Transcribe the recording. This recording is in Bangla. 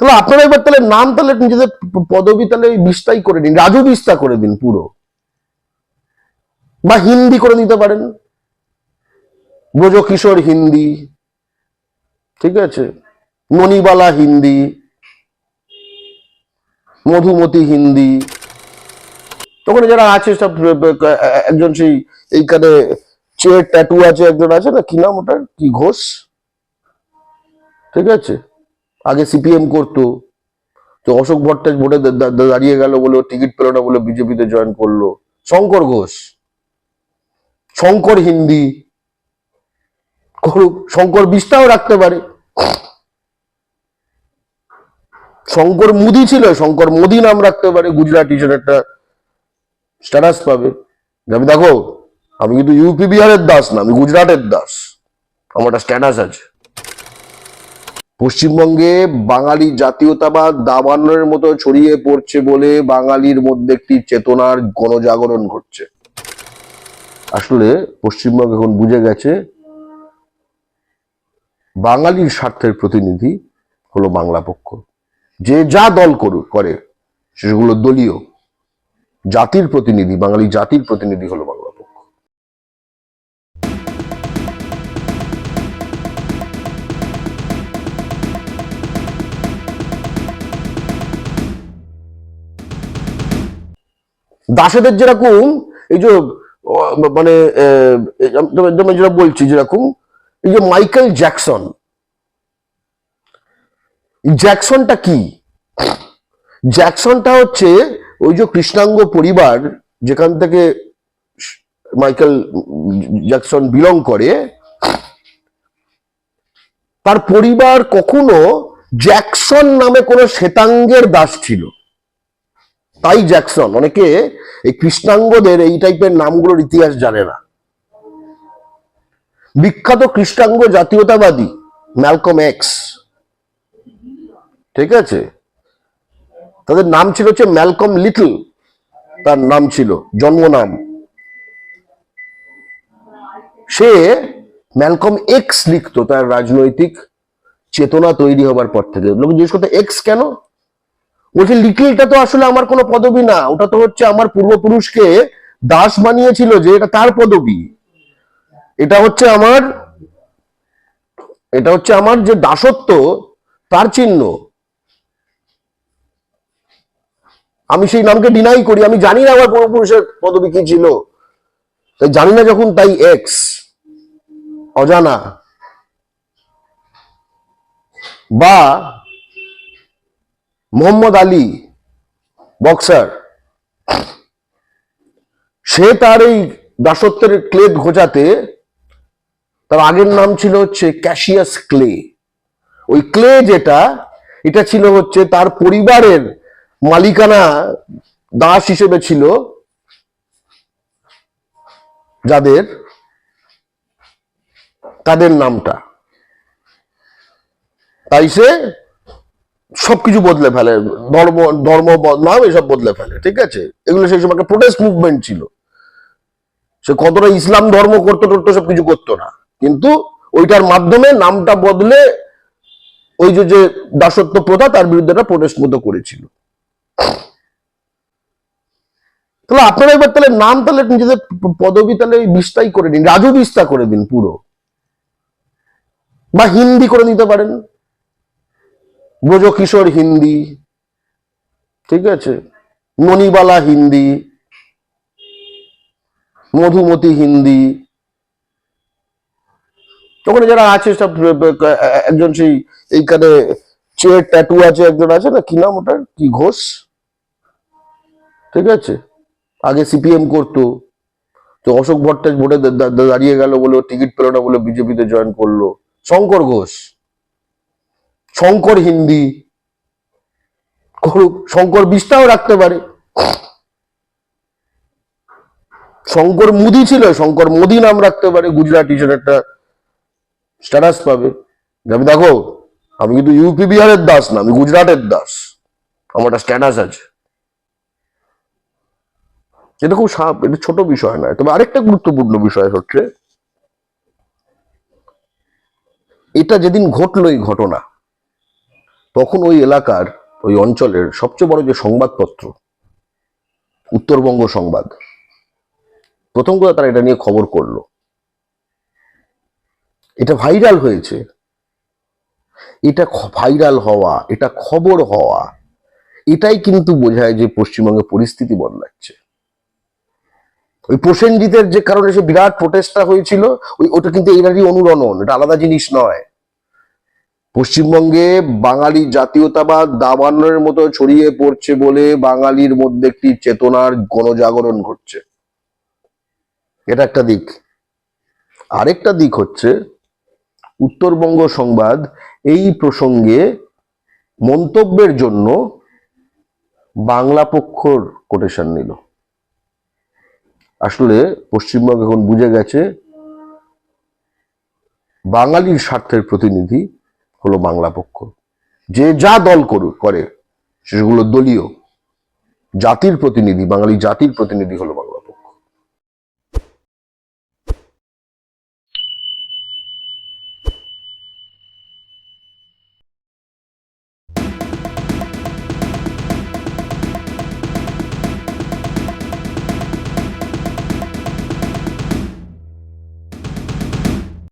তাহলে আপনারা এবার তাহলে নাম তাহলে নিজেদের পদবি তাহলে বিস্তাই করে দিন, রাজু বিস্তা করে দিন পুরো। বা হিন্দি করে নিতে পারেন। ব্রজকিশোর হিন্দি, ঠিক আছে? মণিবালা হিন্দি, মধুমতি হিন্দি। তখন যারা আছে সব একজন সেই এইখানে চেয়ার ট্যাটু আছে, একজন আছে না, কি নাম কি ঘোষ? ঠিক আছে? আগে সিপিএম করতো। তো অশোক ভট্টাচ ভোটে দাঁড়িয়ে গেল বলে টিকিট পেল না বলে বিজেপিতে জয়েন করল। শঙ্কর ঘোষ। শঙ্কর হিন্দি। করুক শঙ্কর বিশটাও রাখতে পারে। শঙ্কর মুদি ছিল, শঙ্কর মোদি নাম রাখতে পারে। গুজরাটি সেটা একটা স্ট্যাটাস পাবে। আমি দেখো, আমি কিন্তু ইউপি বিহারের দাস না, আমি গুজরাটের দাস। আমার একটা স্ট্যাটাস আছে। পশ্চিমবঙ্গে বাঙালি জাতীয়তাবাদ দাবাননের মতো ছড়িয়ে পড়ছে বলে বাঙালির মধ্যে একটি চেতনার গণজাগরণ ঘটছে। আসলে পশ্চিমবঙ্গ এখন বুঝে গেছে, বাঙালির স্বার্থের প্রতিনিধি হলো বাংলা পক্ষ। যে যা দল করুক করে, সেগুলো দলীয়। জাতির প্রতিনিধি, বাঙালি জাতির প্রতিনিধি হলো বাংলা। দাসেদের যেরকম এই যে মানে যেটা বলছি যেরকম, এই যে মাইকেল জ্যাকসন। জ্যাকসনটা কি? জ্যাকসনটা হচ্ছে ওই যে কৃষ্ণাঙ্গ পরিবার যেখান থেকে মাইকেল জ্যাকসন বিলং করে, তার পরিবার কখনো জ্যাকসন নামে কোনো শ্বেতাঙ্গের দাস ছিল। তাই জ্যাকসন, অনেকে এই কৃষ্ণাঙ্গদের এই টাইপের নামগুলোর ইতিহাস জানে না। বিখ্যাত কৃষ্ণাঙ্গ জাতীয়তাবাদী, ম্যালকম এক্স। ঠিক আছে? তাদের নাম ছিল হচ্ছে ম্যালকম লিটল। তার নাম ছিল, জন্ম নাম। সে ম্যালকম এক্স লিখতো, তার রাজনৈতিক চেতনা তৈরি হবার পর থেকে। লোক জিজ্ঞেস করতো, এক্স কেন? বলছে লিটলটা তো আসলে আমার কোনো পদবি না, ওটা তো হচ্ছে আমার পূর্বপুরুষকে দাস বানিয়েছিল যে এটা তার পদবি। এটা হচ্ছে আমার, এটা হচ্ছে আমার যে দাসত্ব, তার চিহ্ন। আমি সেই নামকে ডিনাই করি, আমি জানি না আমার পূর্বপুরুষের পদবি কি ছিল। তাই জানি না যখন তাই এক্স অজানা। বা মোহাম্মদ আলী বক্সার সে তার এই দাসত্বের ক্লেদ ঘোচাতে তার আগের নাম ছিল হচ্ছে ক্যাশিয়াস ক্লে। ওই ক্লে যেটা, এটা ছিল হচ্ছে তার পরিবারের মালিকানা দাস হিসেবে ছিল যাদের, তাদের নামটা। তাই সে সবকিছু বদলে ফেলে, ধর্ম ধর্ম বদনাম এসব বদলে ফেলে, ঠিক আছে? এগুলো সেই সময় একটা প্রোটেস্ট মুভমেন্ট ছিল। সে কতটা ইসলাম ধর্ম করতো টরতো সব কিছু করতো না। কিন্তু ওইটার মাধ্যমে নামটা বদলে ওই যে যে দাসত্ব প্রথা, তার বিরুদ্ধে একটা প্রোটেস্ট মতো করেছিল। তাহলে আপনারা এবার তাহলে নাম তাহলে নিজেদের পদবি তাহলে বিস্তাই করে দিন, রাজু বিস্তা করে দিন পুরো। বা হিন্দি করে নিতে পারেন। ব্রজকিশোর হিন্দি, ঠিক আছে? মণিবালা হিন্দি, মধুমতি হিন্দি। ওখানে যারা আছে সব একজন সেই এইখানে চেয়ার ট্যাটু আছে, একজন আছে না, কি নাম ওটা কি, ঘোষ? ঠিক আছে? আগে সিপিএম করতো। তো অশোক ভট্টাচ ভোটে দাঁড়িয়ে গেল বলে টিকিট পেল না বলে বিজেপিতে জয়েন করল। শঙ্কর ঘোষ। শঙ্কর হিন্দি। করুক শঙ্কর বিশটাও রাখতে পারে। শঙ্কর মুদি ছিল, শঙ্কর মোদি নাম রাখতে পারে, গুজরাটি সেটা একটা স্ট্যাটাস পাবে। আমি দেখো, আমি কিন্তু ইউপি বিহারের দাস না, আমি গুজরাটের দাস। আমার একটা স্ট্যাটাস আছে। এটা খুব সা- এটা ছোট বিষয় নয়, তবে আরেকটা গুরুত্বপূর্ণ বিষয় হচ্ছে, এটা যেদিন ঘটলো এই ঘটনা তখন ওই এলাকার, ওই অঞ্চলের সবচেয়ে বড় যে সংবাদপত্র, উত্তরবঙ্গ সংবাদ প্রথম কথা তারা এটা নিয়ে খবর করল। এটা ভাইরাল হয়েছে। এটা ভাইরাল হওয়া, এটা খবর হওয়া, এটাই কিন্তু বোঝায় যে পশ্চিমবঙ্গে পরিস্থিতি বদলাচ্ছে। ওই প্রসেনজিতের যে কারণে সে বিরাট প্রোটেস্টটা হয়েছিল, ওই, ওটা কিন্তু এরারই অনুরণন, এটা আলাদা জিনিস নয়। পশ্চিমবঙ্গে বাঙালি জাতীয়তাবাদ দাবাননের মতো ছড়িয়ে পড়ছে বলে বাঙালির মধ্যে একটি চেতনার গণজাগরণ ঘটছে। এটা একটা দিক। আরেকটা দিক হচ্ছে, উত্তরবঙ্গ সংবাদ এই প্রসঙ্গে মন্তব্যের জন্য বাংলা পক্ষর কোটেশন নিল। আসলে পশ্চিমবঙ্গ এখন বুঝে গেছে, বাঙালির স্বার্থের প্রতিনিধি হলো বাংলা পক্ষ। যে যা দল করুক করে, সেগুলো দলীয়। জাতির প্রতিনিধি, বাঙালি জাতির প্রতিনিধি হলো বাংলা